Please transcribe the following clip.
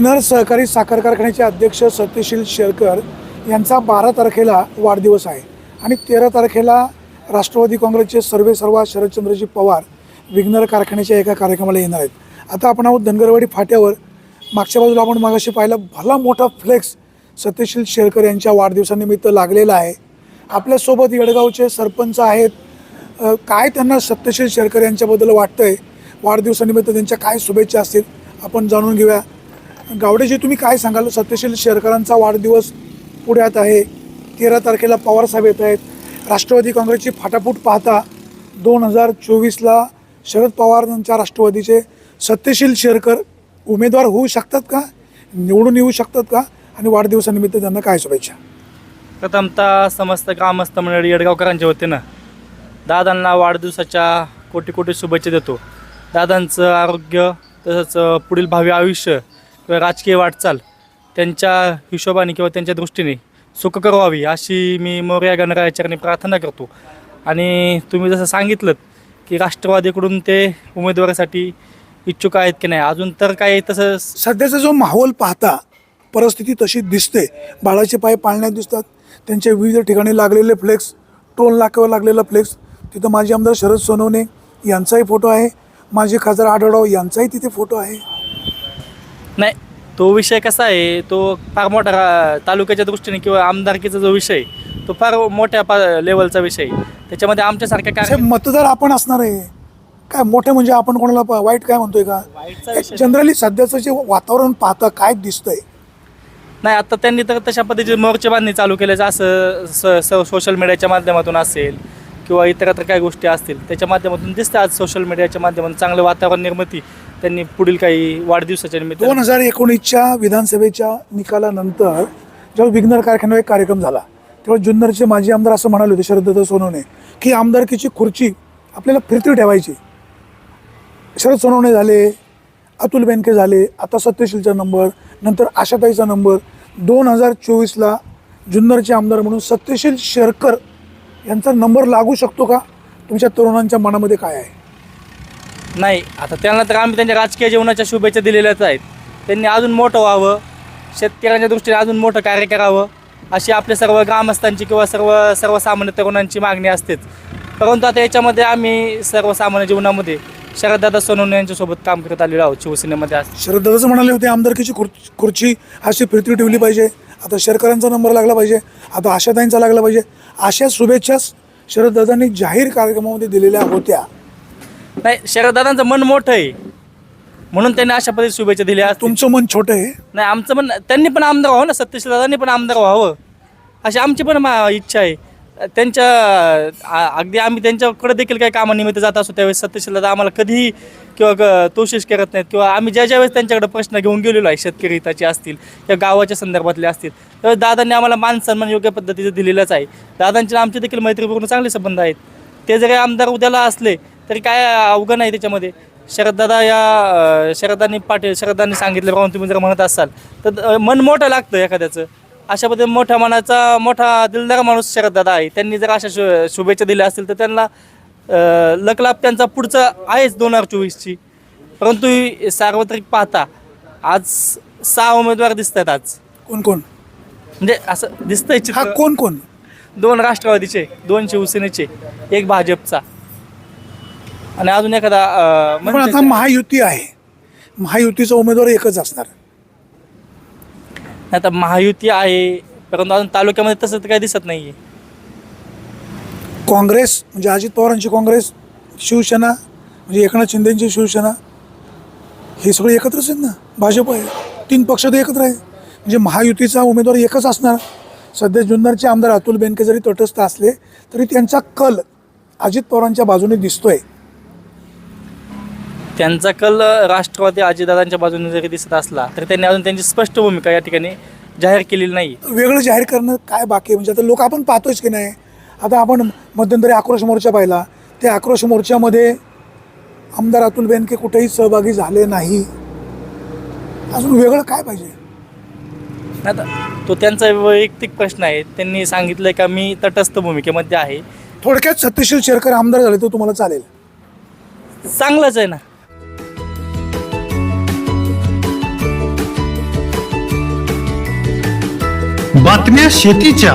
विघ्नर सहकारी साखर कारखान्याचे अध्यक्ष सत्यशील शेरकर यांचा बारा तारखेला वाढदिवस आहे. आणि तेरा तारखेला राष्ट्रवादी काँग्रेसचे सर्वे सर्वा शरदचंद्रजी पवार विघ्नर कारखान्याच्या एका कार्यक्रमाला येणार आहेत. आता आपण आहोत धनगरवाडी फाट्यावर. मागच्या बाजूला आपण मागाशी पाहिला भला मोठा फ्लेक्स सत्यशील शेरकर यांच्या वाढदिवसानिमित्त लागलेला आहे. आपल्यासोबत येडगावचे सरपंच आहेत. काय त्यांना सत्यशील शेरकर यांच्याबद्दल वाटतं आहे वाढदिवसानिमित्त त्यांच्या काय शुभेच्छा असतील? आपण जाणून घेऊया. गावडेजी तुम्ही काय सांगाल? सत्यशील शेरकरांचा वाढदिवस पुढ्यात आहे. तेरा तारखेला पवारसाहेब येत आहेत. राष्ट्रवादी काँग्रेसची फाटाफूट पाहता दोन हजार चोवीसला शरद पवार यांच्या राष्ट्रवादीचे सत्यशील शेरकर उमेदवार होऊ शकतात का? निवडून येऊ शकतात का? आणि वाढदिवसानिमित्त त्यांना काय शुभेच्छा? प्रथमतः समस्त ग्रामस्थ मंडळी येडगावकरांच्या वतीनं दादांना वाढदिवसाच्या कोटी कोटी शुभेच्छा देतो. दादांचं आरोग्य तसंच पुढील भावी आयुष्य किंवा राजकीय वाटचाल त्यांच्या हिशोबाने किंवा त्यांच्या दृष्टीने सुखकर व्हावी अशी मी मौर्या गणरायाचरणी प्रार्थना करतो. आणि तुम्ही जसं सांगितलं की राष्ट्रवादीकडून ते उमेदवारासाठी इच्छुक आहेत की नाही अजून तर काय तसं सध्याचा जो माहोल पाहता परिस्थिती तशी दिसते. बाळाचे पाय पाळण्यात दिसतात. त्यांच्या विविध ठिकाणी लागलेले फ्लेक्स टोल नाक्यावर लागलेला फ्लेक्स तिथं माजी आमदार शरद सोनवणे यांचाही फोटो आहे. माजी खासदार आढळराव यांचाही तिथे फोटो आहे. नाही तो विषय कसा आहे तो फार मोठा तालुक्याच्या दृष्टीने किंवा आमदारकीचा जो विषय तो फार मोठ्या पा लेवलचा विषय. त्याच्यामध्ये आमच्यासारख्या कार्य मतदार आपण असणार आहे काय मोठे म्हणजे आपण कोणाला वाईट काय म्हणतोय का? जनरली सध्याचं जे वातावरण पाहता काय दिसतंय? नाही आता त्यांनी तर तशा पद्धतीची मोर्चे बांधणी चालू केल्याचं असं सोशल मीडियाच्या माध्यमातून असेल. किंवा इतरत्र काही गोष्टी असतील त्याच्या माध्यमातून दिसतं आज सोशल मीडियाच्या माध्यमातून चांगलं वातावरण निर्मिती त्यांनी पुढील काही वाढदिवसाच्या निमित्त दोन हजार एकोणीसच्या विधानसभेच्या निकालानंतर जेव्हा विघ्नर कारखान्यावर एक कार्यक्रम झाला तेव्हा जुन्नरचे माजी आमदार असं म्हणाले होते शरदत्त सोनवणे की आमदारकीची खुर्ची आपल्याला फिरती ठेवायची. शरद सोनवणे झाले अतुल बेनके झाले आता सत्यशीलचा नंबर नंतर आशाताईचा नंबर. दोन हजार चोवीसला जुन्नरचे आमदार म्हणून सत्यशील शेरकर यांचा नंबर लागू शकतो का? तुमच्या तरुणांच्या मनामध्ये काय आहे? नाही आता त्यांना तर आम्ही त्यांच्या राजकीय जीवनाच्या शुभेच्छा दिलेल्याच आहेत. त्यांनी अजून मोठं व्हावं शेतकऱ्यांच्या दृष्टीने अजून मोठं कार्य करावं अशी आपल्या सर्व ग्रामस्थांची किंवा सर्व सर्वसामान्य तरुणांची मागणी असतेच. परंतु आता याच्यामध्ये आम्ही सर्वसामान्य जीवनामध्ये शरददादा सोनवणे यांच्यासोबत काम करत आलेलो आहोत शिवसेनेमध्ये शरददादाच म्हणाले होते आमदारकीची खुर्च अशी फिरती ठेवली पाहिजे. आता शेरकरांचा नंबर लागला पाहिजे आता आशाताईंचा लागला पाहिजे. अशा शुभेच्छा शरददादांनी जाहीर कार्यक्रमामध्ये दिलेल्या होत्या. नाही शरददादांचं मन मोठं आहे. म्हणून त्यांनी अशा पद्धती शुभेच्छा दिल्या. तुमचं मन छोटं आहे. नाही आमचं पण त्यांनी पण आमदार व्हावं ना सत्यशील दादांनी पण आमदार व्हावं. अशी आमची पण मा- इच्छा आहे. त्यांच्या अगदी आम्ही त्यांच्याकडे देखील काही कामानिमित्त जात असतो त्यावेळेस सत्यशील दादा आम्हाला कधीही किंवा ग तोशिष करत नाहीत किंवा आम्ही ज्या ज्यावेळेस त्यांच्याकडे प्रश्न घेऊन गेलेलो आहे शेतकरी हिताचे असतील किंवा गावाच्या संदर्भातले असतील तर दादांनी आम्हाला मान सन्मान योग्य पद्धतीचं दिलेलंच आहे. दादांचे आणि आमचे देखील मैत्रीपूर्ण चांगले संबंध आहेत. ते जरी आमदार उद्याला असले तरी काय अवघड नाही त्याच्यामध्ये. शरददादा या अ, शरदांनी पाटील शरदांनी सांगितल्याप्रमाणे तुम्ही जर म्हणत असाल तर मन मोठं लागतं एखाद्याचं. अशा पद्धतीने मोठ्या मनाचा मोठा दिलदार माणूस शरददादा आहे. त्यांनी जर अशा शु शुभेच्छा दिल्या असतील तर त्यांना अ, लकलाभ त्यांचा पुढचा आहेच दोन हजार चोवीसची. परंतु सार्वत्रिक पाहता आज सहा उमेदवार दिसत आहेत आज. कोण कोण? म्हणजे असं दिसतंय हा चित्र कोण कोण? दोन राष्ट्रवादीचे दोन शिवसेनेचे एक भाजपचा. आणि अजून एखादा अ, पण म्हणजे- आता महायुती आहे. महायुतीचा उमेदवार एकच असणार. आता महायुती आहे परंतु अजून तालुक्यामध्ये तसं तर काही दिसत नाही आहे काँग्रेस म्हणजे अजित पवारांची काँग्रेस शिवसेना म्हणजे एकनाथ शिंदेची शिवसेना हे सगळे एकत्रच आहेत ना? भाजप आहे. तीन पक्ष तर एकत्र आहे म्हणजे महायुतीचा उमेदवार एकच असणार. सध्या जुन्नरचे आमदार अतुल बेनके जरी तटस्थ असले तरी त्यांचा कल अजित पवारांच्या बाजूने दिसतोय. त्यांचा कल राष्ट्रवादी अजितदादांच्या बाजूने जरी दिसत असला तरी त्यांनी अजून त्यांची स्पष्ट भूमिका या ठिकाणी जाहीर केलेली नाही. वेगळं जाहीर करणं काय बाकी म्हणजे आता लोक आपण पाहतोच की नाही? आता आपण मध्यंतरी आक्रोश मोर्चा पाहिला. त्या आक्रोश मोर्चामध्ये आमदार अतुल बेनके कुठेही सहभागी झाले नाही. अजून वेगळं काय पाहिजे? आता तो त्यांचा वैयक्तिक प्रश्न आहे. त्यांनी सांगितलं का मी तटस्थ भूमिकेमध्ये आहे. थोडक्यात सत्यशील शेरकर आमदार झाले तर तुम्हाला चालेल. चांगलंच आहे ना. बातम्या शेतीच्या.